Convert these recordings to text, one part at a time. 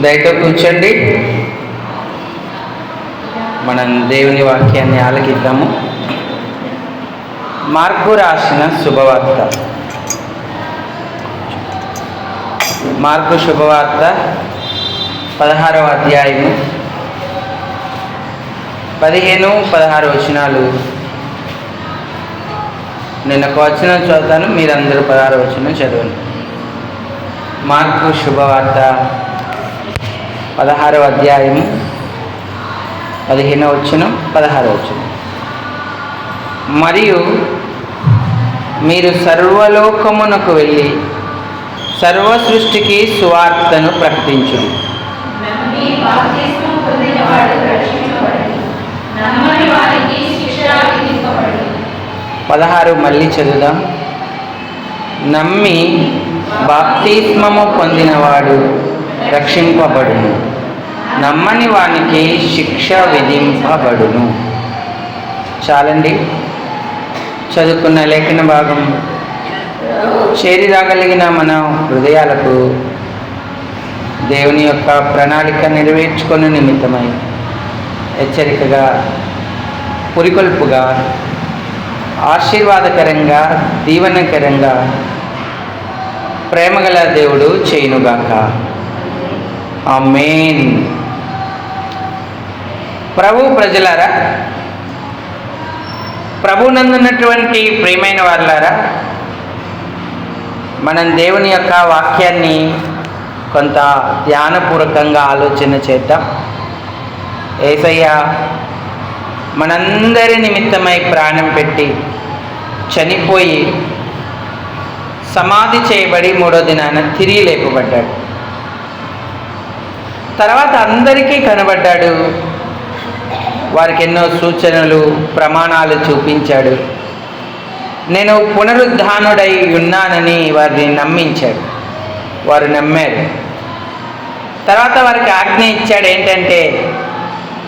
దయతో కూర్చోండి. మనం దేవుని వాక్యాన్ని ఆలకిద్దాము. మార్పు రాసిన శుభవార్త. మార్పు శుభవార్త పదహారవ అధ్యాయము. పదిహేను పదహారు వచనాలు. నిన్న ఒక వచనం చదువుతాను మీరందరూ పదహారు వచనం చదవండి. మార్పు శుభవార్త. పదహారవ అధ్యాయము పదిహేనవ వచనం పదహారవ వచనం. మరియు మీరు సర్వలోకమునకు వెళ్ళి సర్వ సృష్టికి సువార్తను విధింపబడదు. పదహారు మళ్ళీ చదువుదాం. నమ్మి బాప్తిస్మము పొందినవాడు రక్షింపబడును. నమ్మని వానికి శిక్ష విధింపబడును. చాలండి. చదువుకున్న లేఖన భాగం. చేరి రాగలిగిన మన హృదయాలకు దేవుని యొక్క ప్రణాళిక నెరవేర్చుకుని నిమిత్తమై హెచ్చరికగా పురికొల్పుగా ఆశీర్వాదకరంగా దీవనకరంగా ప్రేమగల దేవుడు చేయునుగాక. ఆమేన్. ప్రభు ప్రజలారా ప్రభునందున్నటువంటి ప్రియమైన వాళ్ళారా మనం దేవుని యొక్క వాక్యాన్ని కొంత ధ్యానపూర్వకంగా ఆలోచన చేద్దాం. ఏసయ్య మనందరి నిమిత్తమై ప్రాణం పెట్టి చనిపోయి సమాధి చేయబడి మూడో దినాన తిరిగి లేపబడ్డాడు. తర్వాత అందరికీ కనబడ్డాడు వారికి ఎన్నో సూచనలు ప్రమాణాలు చూపించాడు. నేను పునరుద్ధానుడై ఉన్నానని వారిని నమ్మించాడు. వారు నమ్మారు. తర్వాత వారికి ఆజ్ఞ ఇచ్చాడు ఏంటంటే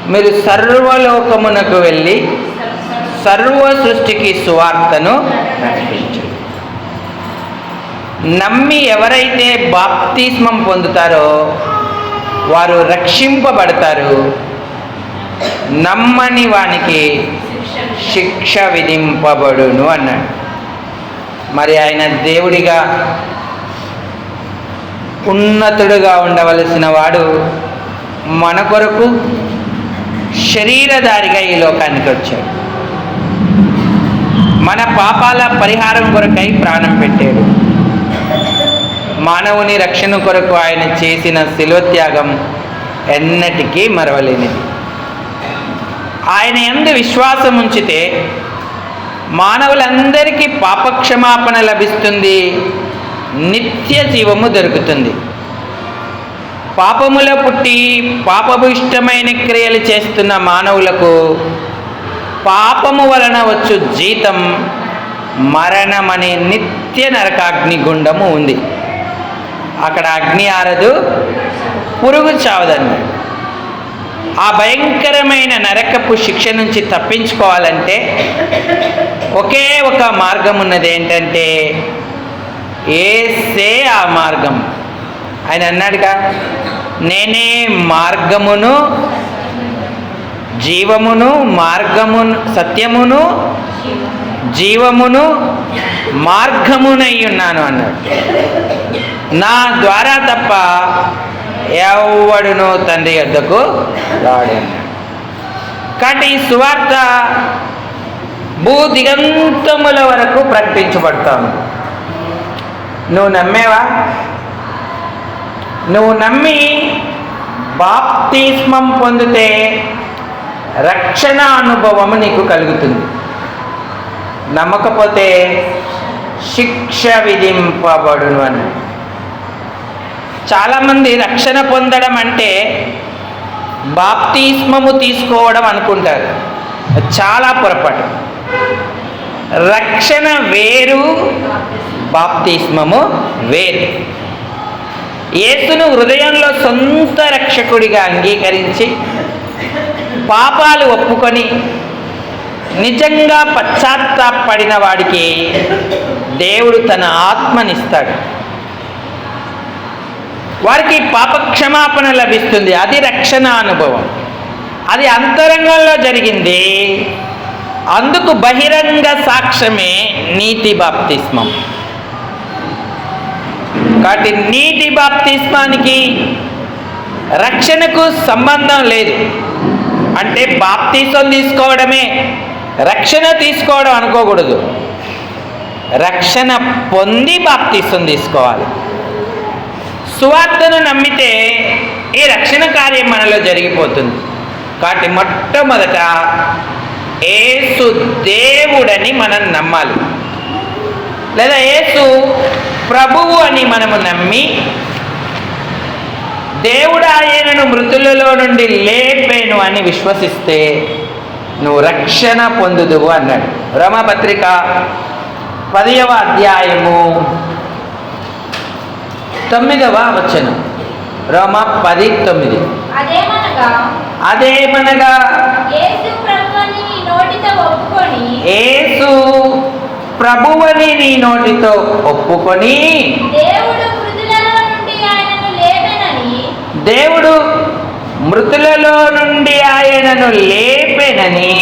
మీరు సర్వలోకమునకు వెళ్ళి సర్వ సృష్టికి సువార్తను ప్రకటించు నమ్మి ఎవరైతే బాప్తిస్మం పొందుతారో వారు రక్షింపబడతారు. నమ్మని వానికి శిక్ష విధింపబడును అన్నాడు. మరి ఆయన దేవుడిగా ఉన్నతుడుగా ఉండవలసిన వాడు మన కొరకు శరీరధారిగా ఈ లోకానికి వచ్చాడు. మన పాపాల పరిహారం కొరకై ప్రాణం పెట్టాడు. మానవుని రక్షణ కొరకు ఆయన చేసిన శిలోత్యాగం ఎన్నటికీ మరవలేనిది. ఆయన ఎందు విశ్వాసం ఉంచితే మానవులందరికీ పాపక్షమాపణ లభిస్తుంది నిత్య జీవము దొరుకుతుంది. పాపములో పుట్టి పాపభూయిష్టమైన క్రియలు చేస్తున్న మానవులకు పాపము వలన వచ్చు జీతం మరణమనే నిత్య నరకాగ్ని గుండము ఉంది. అక్కడ అగ్ని ఆరదు పురుగు చావదన్నాడు ఆ భయంకరమైన నరకపు శిక్ష నుంచి తప్పించుకోవాలంటే ఒకే ఒక మార్గం ఉన్నది ఏంటంటే ఏసే ఆ మార్గం. ఆయన అన్నాడుగా నేనే మార్గమును జీవమును మార్గమును సత్యమును జీవమును మార్గమునై ఉన్నాను అన్నాడు. నా ద్వారా తప్ప ఎవడును తండ్రి వద్దకు రాడు కాబట్టి ఈ సువార్త భూ దిగంతముల వరకు ప్రకటించబడతాను. నువ్వు నమ్మేవా? నువ్వు నమ్మి బాప్తిస్మం పొందితే రక్షణ అనుభవము నీకు కలుగుతుంది. నమ్మకపోతే శిక్ష విధింపబడును అని. చాలామంది రక్షణ పొందడం అంటే బాప్తిస్మము తీసుకోవడం అనుకుంటారు. చాలా పొరపాటు. రక్షణ వేరు బాప్తిస్మము వేరు. యేసును హృదయంలో సొంత రక్షకుడిగా అంగీకరించి పాపాలు ఒప్పుకొని నిజంగా పశ్చాత్తాపడిన వాడికి దేవుడు తన ఆత్మనిస్తాడు. వారికి పాప క్షమాపణ లభిస్తుంది. అది రక్షణ అనుభవం. అది అంతరంగంలో జరిగింది. అందుకు బహిరంగ సాక్ష్యమే నీతి బాప్తిస్మం. కాబట్టి నీటి బాప్తిస్మానికి రక్షణకు సంబంధం లేదు. అంటే బాప్తీసం తీసుకోవడమే. రక్షణ తీసుకోవడం అనుకోకూడదు. రక్షణ పొంది బాప్తీసం తీసుకోవాలి. సువార్తను నమ్మితే ఈ రక్షణ కార్యం మనలో జరిగిపోతుంది. కాబట్టి మొట్టమొదట ఏసు దేవుడని మనం నమ్మాలి. లేదా ఏసు ప్రభువు అని మనము నమ్మి దేవుడు ఆయనను మృతులలో నుండి లేపేను అని విశ్వసిస్తే నువ్వు రక్షణ పొందుదువు అన్నాడు. రమపత్రిక పదవ అధ్యాయము తొమ్మిదవ వచనం. రోమ పది తొమ్మిది. అదేమనగా ఏసు ప్రభువని నీ నోటితో ఒప్పుకొని దేవుడు మృతులలో నుండి ఆయనను లేపెనని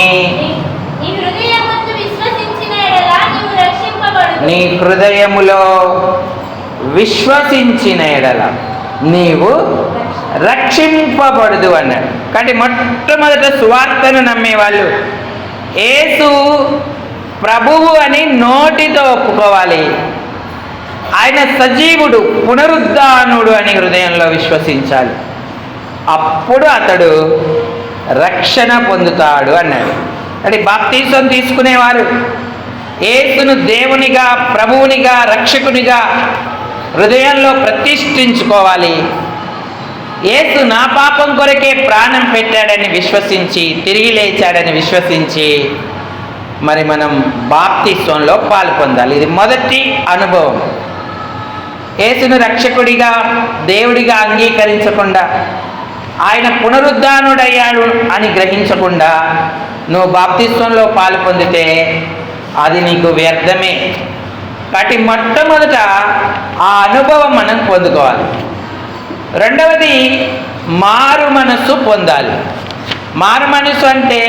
నీ హృదయములో విశ్వసించిన ఎడల నీవు రక్షింపబడదు అన్నాడు. కాబట్టి మొట్టమొదట సువార్తను నమ్మేవాళ్ళు. ఏసు ప్రభువు అని నోటితో ఒప్పుకోవాలి. ఆయన సజీవుడు పునరుద్ధానుడు అని హృదయంలో విశ్వసించాలి. అప్పుడు అతడు రక్షణ పొందుతాడు అన్నాడు. అంటే బాప్తీసం తీసుకునేవారు. ఏసును దేవునిగా ప్రభువునిగా రక్షకునిగా హృదయంలో ప్రతిష్ఠించుకోవాలి. ఏసు నా పాపం కొరకే ప్రాణం పెట్టాడని విశ్వసించి తిరిగి లేచాడని విశ్వసించి మరి మనం బాప్తిత్వంలో పాలు పొందాలి. ఇది మొదటి అనుభవం. యేసును రక్షకుడిగా దేవుడిగా అంగీకరించకుండా ఆయన పునరుద్ధానుడయ్యాడు అని గ్రహించకుండా నువ్వు బాప్తిత్వంలో పాలు పొందితే అది నీకు వ్యర్థమే. కాబట్టి మొట్టమొదట ఆ అనుభవం మనం పొందుకోవాలి. రెండవది మారు మనస్సు పొందాలి. మారు మనసు అంటే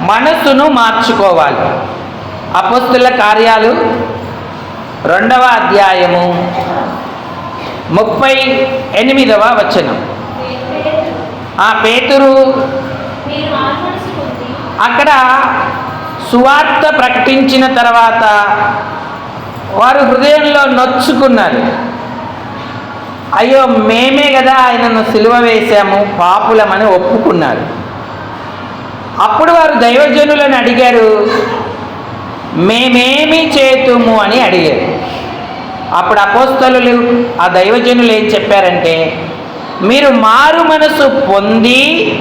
మనస్సును మార్చుకోవాలి. అపస్తుల కార్యాలు రెండవ అధ్యాయము ముప్పై ఎనిమిదవ వచనం. ఆ పేతురు అక్కడ సువార్త ప్రకటించిన తర్వాత వారు హృదయంలో నొచ్చుకున్నారు. అయ్యో మేమే కదా ఆయనను సిలువ వేశాము పాపులమని ఒప్పుకున్నారు. అప్పుడు వారు దైవజనులను అడిగారు మేమేమి చేతుము? అని అడిగారు. అప్పుడు అపోస్తలు ఆ దైవజనులు ఏం చెప్పారంటే మీరు మారు మనసు పొంది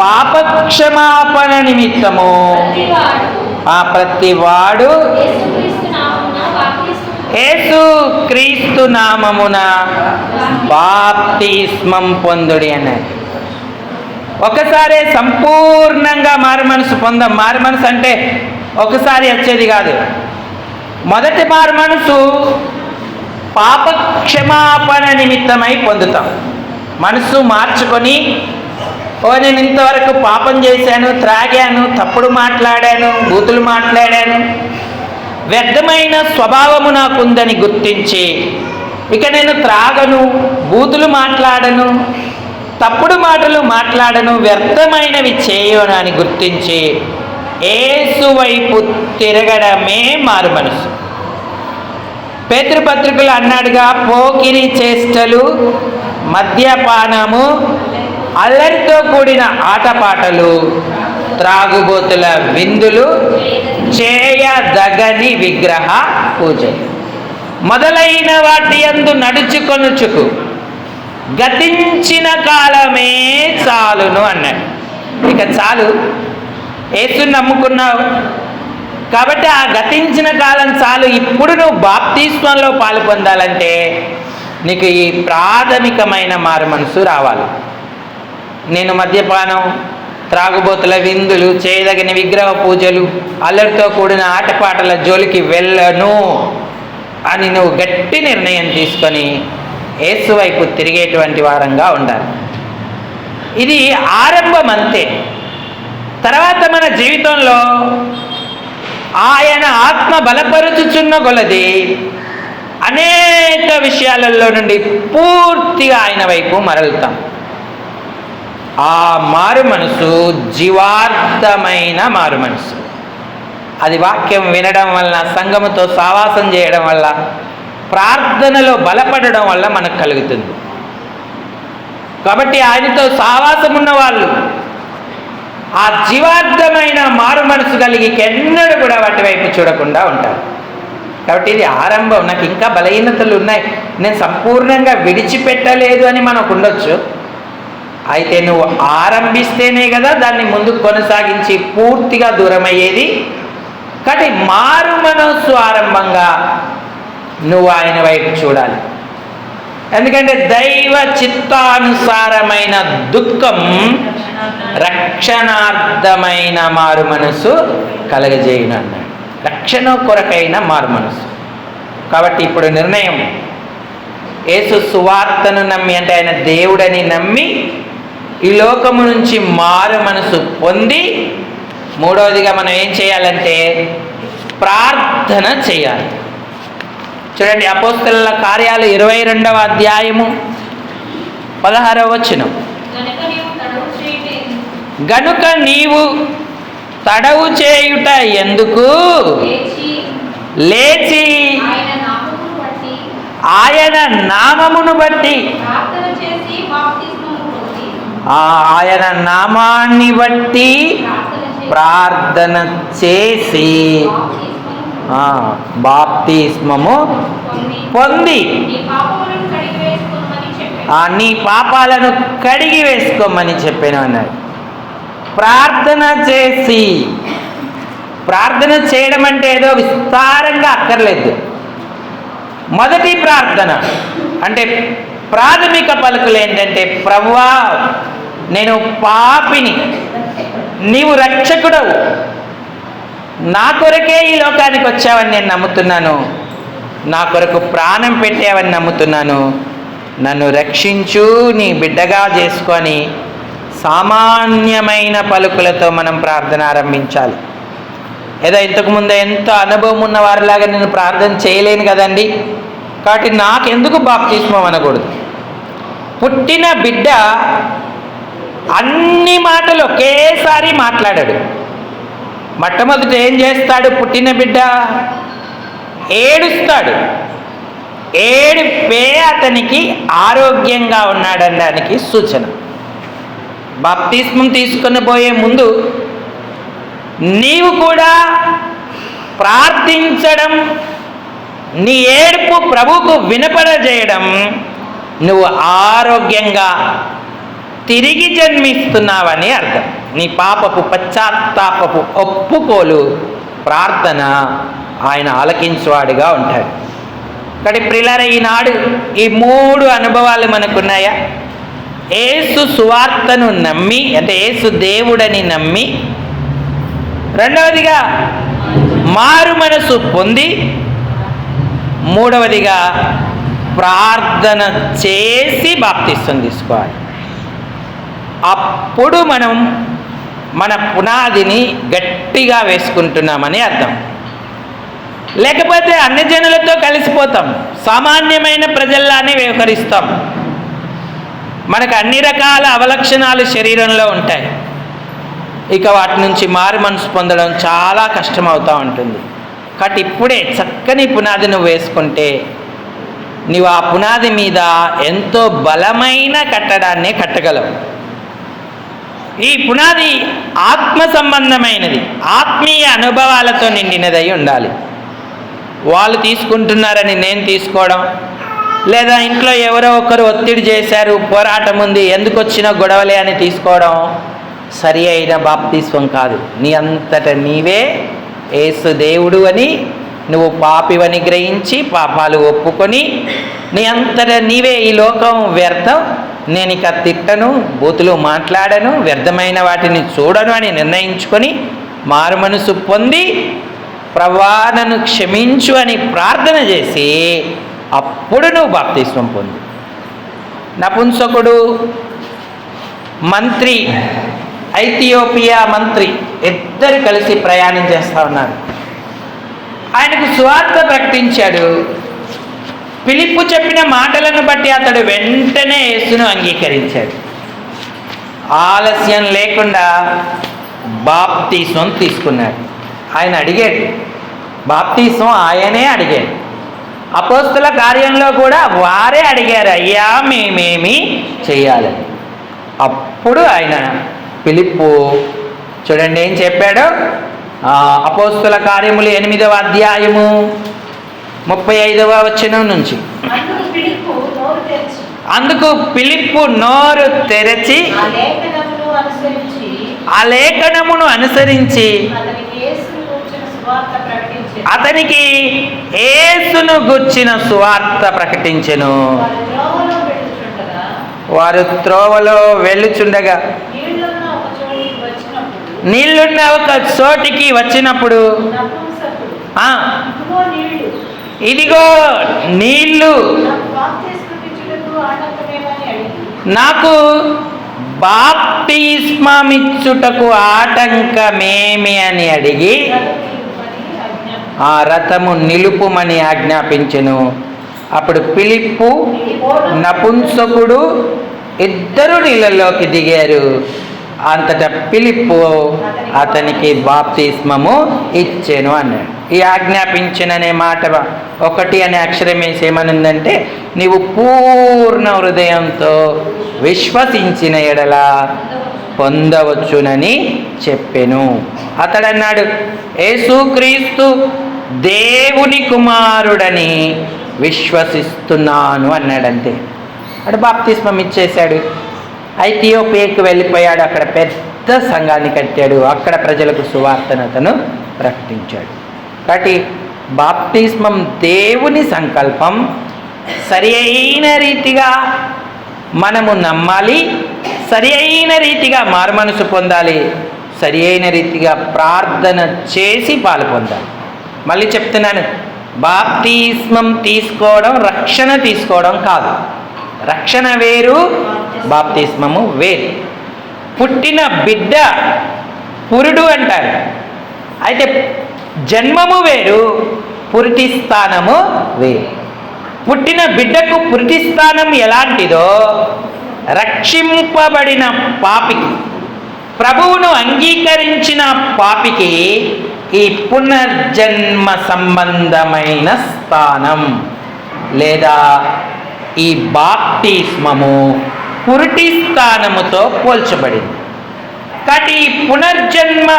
పాపక్షమాపణ నిమిత్తము. ఆ ప్రతి వాడు యేసుక్రీస్తు నామమున బాప్తిస్మం యేసు క్రీస్తు నామమున బాప్తిస్మం పొందుడి అన్నారు ఒకసారే సంపూర్ణంగా మారు మనసు పొందాం. మారు మనసు అంటే ఒకసారి వచ్చేది కాదు. మొదటి మారు మనసు పాపక్షమాపణ నిమిత్తమై పొందుతాం. మనసు మార్చుకొని ఓ నేను ఇంతవరకు పాపం చేశాను త్రాగాను తప్పుడు మాట్లాడాను బూతులు మాట్లాడాను వ్యర్థమైన స్వభావము నాకుందని గుర్తించి ఇక నేను త్రాగను బూతులు మాట్లాడను తప్పుడు మాటలు మాట్లాడను వ్యర్థమైనవి చేయను అని గుర్తించి ఏసు వైపు తిరగడమే మారు మనసు. పేతృపత్రికలు అన్నాడుగా పోకిరి చేష్టలు మద్యపానము అల్లరితో కూడిన ఆటపాటలు త్రాగుబోతుల విందులు చే చేయదగని విగ్రహ పూజ. మొదలైన వాటి యందు నడుచుకొనుచుకు. గతించిన కాలమే చాలును అన్నాడు ఇక చాలు. ఏసు నమ్ముకున్నావు? కాబట్టి ఆ గతించిన కాలం చాలు. ఇప్పుడు నువ్వు బాప్తిస్వంలో పాలు పొందాలంటే నీకు ఈ ప్రాథమికమైన మారు మనసు రావాలి. నేను మద్యపానం త్రాగుబోతుల విందులు చేయదగిన విగ్రహ పూజలు అల్లరితో కూడిన ఆటపాటల జోలికి వెళ్ళను అని నువ్వు గట్టి నిర్ణయం తీసుకొని యేసు వైపు తిరిగేటువంటి వారంగా ఉండాలి. ఇది ఆరంభం అంతే. తర్వాత మన జీవితంలో ఆయన ఆత్మ బలపరుచుచున్న కొలది అనేక విషయాలలో నుండి పూర్తిగా ఆయన వైపు మరలుతాం. ఆ మారు మనసు జీవార్థమైన మారు మనసు. అది వాక్యం వినడం వల్ల సంఘముతో సావాసం చేయడం వల్ల ప్రార్థనలో బలపడడం వల్ల మనకు కలుగుతుంది. కాబట్టి ఆయనతో సావాసం ఉన్నవాళ్ళు ఆ జీవార్థమైన మారు మనసు కలిగి ఎన్నడూ కూడా వాటి వైపు చూడకుండా ఉంటారు. కాబట్టి ఇది ఆరంభం. నాకు ఇంకా బలహీనతలు ఉన్నాయి. నేను సంపూర్ణంగా విడిచిపెట్టలేదు అని మనకు ఉండొచ్చు. అయితే నువ్వు ఆరంభిస్తేనే కదా దాన్ని ముందుకు కొనసాగించి పూర్తిగా దూరం అయ్యేది కాబట్టి మారు మనస్సు ఆరంభంగా నువ్వు ఆయన వైపు చూడాలి. ఎందుకంటే దైవ చిత్తానుసారమైన దుఃఖం రక్షణార్థమైన మారు మనసు కలగజేయను అన్నాడు. రక్షణ కొరకైన మారు మనసు కాబట్టి ఇప్పుడు నిర్ణయం. యేసు సువార్తను నమ్మి అంటే ఆయన దేవుడని నమ్మి ఈ లోకము నుంచి మారు మనసు పొంది మూడవదిగా మనం ఏం చేయాలంటే ప్రార్థన చేయాలి. చూడండి అపోస్తల కార్యాలు ఇరవై రెండవ అధ్యాయము పదహారవ వచనం. గనుక నీవు తడవు చేయుట ఎందుకు? లేచి. లేచి. ఆయన నామమును బట్టి. ఆయన నామాన్ని బట్టి ప్రార్థన చేసి బాప్తిస్మము పొంది. ఆ నీ పాపాలను కడిగి వేసుకోమని చెప్పాను అన్నాడు. ప్రార్థన చేసి ప్రార్థన చేయడం అంటే ఏదో విస్తారంగా అక్కర్లేదు. మొదటి ప్రార్థన అంటే ప్రాథమిక పలుకులు ఏంటంటే ప్రవ్వా నేను పాపిని. నీవు రక్షకుడవు. నా కొరకే ఈ లోకానికి వచ్చావని నేను నమ్ముతున్నాను. నా కొరకు ప్రాణం పెట్టావని నమ్ముతున్నాను. నన్ను రక్షించు నీ బిడ్డగా చేసుకొని సామాన్యమైన పలుకులతో మనం ప్రార్థన ఆరంభించాలి. ఏదో ఇంతకుముందు ఎంతో అనుభవం ఉన్న వారిలాగా నేను ప్రార్థన చేయలేను కదండి. కాబట్టి నాకెందుకు బాప్తిస్మం అనకూడదు. పుట్టిన బిడ్డ అన్ని మాటలు ఒకేసారి మాట్లాడాడు. మొట్టమొదట ఏం చేస్తాడు పుట్టిన బిడ్డ? ఏడుస్తాడు. ఏడుపే అతనికి ఆరోగ్యంగా ఉన్నాడనడానికి సూచన. బాప్తిస్మం తీసుకొని పోయే ముందు నీవు కూడా ప్రార్థించడం నీ ఏడుపు ప్రభువుకు వినపడజేయడం నువ్వు ఆరోగ్యంగా తిరిగి జన్మిస్తున్నావని అర్థం. నీ పాపపు పశ్చాత్తాపపు ఒప్పుకోలు ప్రార్థన ఆయన ఆలకించువాడుగా ఉంటాడు. కాబట్టి ప్రిలర ఈనాడు ఈ మూడు అనుభవాలు మనకున్నాయా? ఏసు సువార్తను నమ్మి అంటే ఏసు దేవుడని నమ్మి రెండవదిగా మారు మనసు పొంది మూడవదిగా ప్రార్థన చేసి బాప్తిస్తుంది తీసుకోవాలి. అప్పుడు మనం మన పునాదిని గట్టిగా వేసుకుంటున్నామని అర్థం. లేకపోతే అన్ని జనులతో కలిసిపోతాం. సామాన్యమైన ప్రజల్లానే వ్యవహరిస్తాం. మనకు అన్ని రకాల అవలక్షణాలు శరీరంలో ఉంటాయి. ఇక వాటి నుంచి మారు మనసు పొందడం చాలా కష్టమవుతూ ఉంటుంది. కాబట్టి ఇప్పుడే చక్కని పునాది నువ్వు వేసుకుంటే నీవు ఆ పునాది మీద ఎంతో బలమైన కట్టడాన్ని కట్టగలవు. ఈ పునాది ఆత్మ సంబంధమైనది ఆత్మీయ అనుభవాలతో నిండినదై ఉండాలి. వాళ్ళు తీసుకుంటున్నారని నేను తీసుకోవడం లేదా ఇంట్లో ఎవరో ఒకరు ఒత్తిడి చేశారు పోరాటం ఉంది ఎందుకు వచ్చినా గొడవలే అని తీసుకోవడం సరి అయిన బాప్తిస్వం కాదు. నీ అంతట నీవే ఏసు దేవుడు అని నువ్వు పాపివని గ్రహించి పాపాలు ఒప్పుకొని నీ అంతట నీవే ఈ లోకం వ్యర్థం నేను ఇక తిట్టను బూతులు మాట్లాడను వ్యర్థమైన వాటిని చూడను అని నిర్ణయించుకొని మారు మనసు పొంది ప్రవానను క్షమించు అని ప్రార్థన చేసి అప్పుడు నువ్వు బాప్తిస్వం పొందు. నపుంసకుడు మంత్రి ఐథియోపియా మంత్రి ఇద్దరు కలిసి ప్రయాణం చేస్తూ ఉన్నారు. ఆయనకు సువార్త ప్రకటించాడు. పిలిప్పు చెప్పిన మాటలను బట్టి అతడు వెంటనే యేసును అంగీకరించాడు. ఆలస్యం లేకుండా బాప్తీసం తీసుకున్నాడు. ఆయన అడిగాడు బాప్తీసం ఆయనే అడిగాడు. అపోస్తుల కార్యంలో కూడా వారే అడిగారు అయ్యా మేమేమి చేయాలని అప్పుడు ఆయన పిలిప్పు చూడండి ఏం చెప్పాడు? అపోస్తుల కార్యములు ఎనిమిదవ అధ్యాయము ముప్పై ఐదవ వచనం నుంచి. అందుకు పిలుపు నోరు తెరిచి. అందుకు పిలిప్పు నోరు తెరచి ఆ లేఖనమును అనుసరించి అతనికి ఏసును గుర్చిన సువార్త ప్రకటించెను. వారు త్రోవలో వెళుచుండగా వారు త్రోవలో వెళ్ళుచుండగా నీళ్ళున్న ఒక చోటికి వచ్చినప్పుడు ఇదిగో నీళ్ళు నాకు బాప్తిస్మమిచ్చుటకు ఆటంకమేమి అని అడిగి ఆ రథము నిలుపుమని ఆజ్ఞాపించెను. అప్పుడు పిలిప్పు నపుంసకుడు ఇద్దరు నీళ్ళలోకి దిగారు. అంతటా పిలిప్పు అతనికి బాప్తిస్మము ఇచ్చాను అన్నాడు. ఈ ఆజ్ఞాపించిననే మాట ఒకటి అనే అక్షరం వేసి ఏమనుందంటే నీవు పూర్ణ హృదయంతో విశ్వసించిన ఎడల పొందవచ్చునని చెప్పెను. అతడన్నాడు యేసుక్రీస్తు దేవుని కుమారుడని విశ్వసిస్తున్నాను అన్నాడంతే. అటు బాప్తిస్మం ఇచ్చేశాడు. ఐథియోపియాకి వెళ్ళిపోయాడు. అక్కడ పెద్ద సంఘాన్ని కట్టాడు. అక్కడ ప్రజలకు సువార్తను అతను ప్రకటించాడు. కాబట్టి బాప్తిస్మం దేవుని సంకల్పం సరి అయిన రీతిగా మనము నమ్మాలి సరి అయిన రీతిగా మారుమనసు పొందాలి సరి అయిన రీతిగా ప్రార్థన చేసి పాలు పొందాలి. మళ్ళీ చెప్తున్నాను బాప్తిస్మం తీసుకోవడం రక్షణ తీసుకోవడం కాదు. రక్షణ వేరు బాప్తిస్మము వేరు. పుట్టిన బిడ్డ పురుడు అంటారు. అయితే జన్మము వేరు పురిటి స్థానము వేరు. పుట్టిన బిడ్డకు పురిటి స్థానం ఎలాంటిదో రక్షింపబడిన పాపికి ప్రభువును అంగీకరించిన పాపికి ఈ పునర్జన్మ సంబంధమైన స్థానం లేదా ఈ బాప్తిస్మము పురిటి స్థానముతో పోల్చబడింది. కాబట్టి ఈ పునర్జన్మ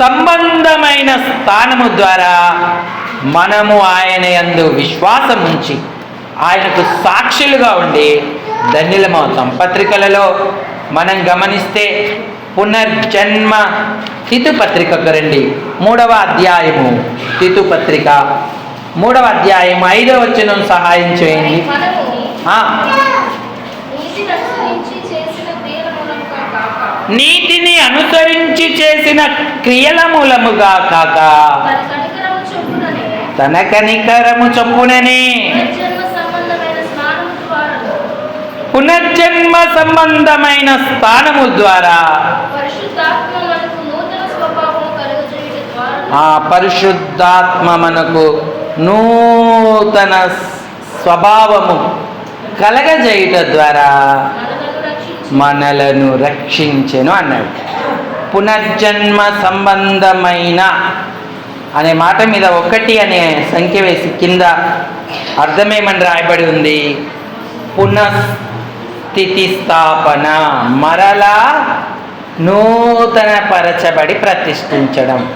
సంబంధమైన స్థానము ద్వారా మనము ఆయన యందు విశ్వాసం ఉంచి ఆయనకు సాక్షులుగా ఉండి ధన్యులమవుతాం. పత్రికలలో మనం గమనిస్తే పునర్జన్మ తితు పత్రికకు రండి. మూడవ అధ్యాయము తితు పత్రిక. మూడవ అధ్యాయం ఐదవ వచనం సహాయం చేయండి. నీతిని అనుసరించి చేసిన క్రియల మూలముగా కాక తన కనికరము చొప్పుననే. పునర్జన్మ సంబంధమైన స్థానము ద్వారా. ఆ పరిశుద్ధాత్మ మనకు నూతన స్వభావము కలగజేయుట ద్వారా. మనలను రక్షించెను అన్నాడు. పునర్జన్మ సంబంధమైన అనే మాట మీద ఒకటి అనే సంఖ్య వేసి కింద అర్థమేమని రాయబడి ఉంది? పునఃస్థితి స్థాపన మరలా నూతన పరచబడి ప్రతిష్ఠించడం.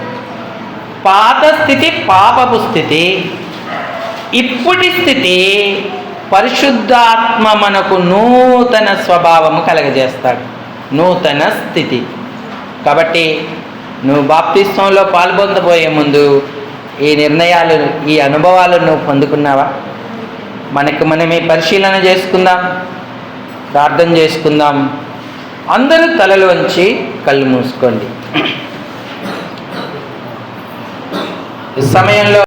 పాత స్థితి పాపపు స్థితి ఇప్పటి స్థితి పరిశుద్ధాత్మ మనకు నూతన స్వభావము కలగజేస్తాడు. నూతన స్థితి. కాబట్టి నువ్వు బాప్తిస్వంలో పాల్పొందబోయే ముందు ఈ నిర్ణయాలు ఈ అనుభవాలు నువ్వు పొందుకున్నావా? మనకు మనమే పరిశీలన చేసుకుందాం ప్రార్థన చేసుకుందాం. అందరూ తలలు వంచి కళ్ళు మూసుకోండి. సమయంలో